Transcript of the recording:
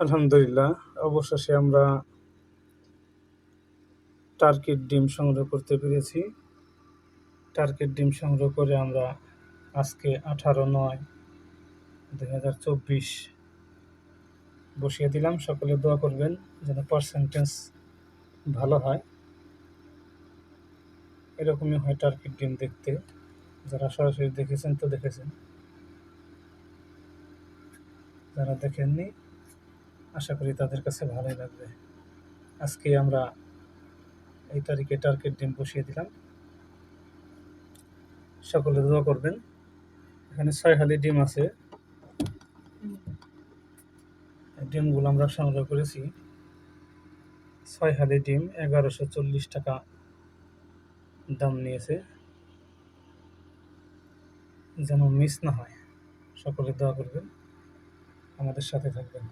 আলহামদুলিল্লাহ, অবশেষে আমরা টার্কির ডিম সংগ্রহ করতে পেরেছি। টার্কির ডিম সংগ্রহ করে আমরা আজকে আঠারো নয় দুই বসিয়ে দিলাম। সকলে দোয়া করবেন যেন পার্সেন্টেজ ভালো হয়। এরকমই হয় টার্কির ডিম দেখতে। যারা সরাসরি দেখেছেন তো দেখেছেন। যারা দেখেননি আশা করি তাদের কাছে ভালোই লাগবে। আজকে আমরা এই তারিখে টার্গেট ডিম বসিয়ে দিলাম। সকলে দোয়া করবেন। এখানে ছয় হালি ডিম আছে। ডিমগুলো আমরা সংগ্রহ করেছি। ছয় হালি ডিম এগারোশো চল্লিশ টাকা দাম নিয়েছে। যেন মিস না হয়। সকলে দোয়া করবেন। আমাদের সাথে থাকবেন।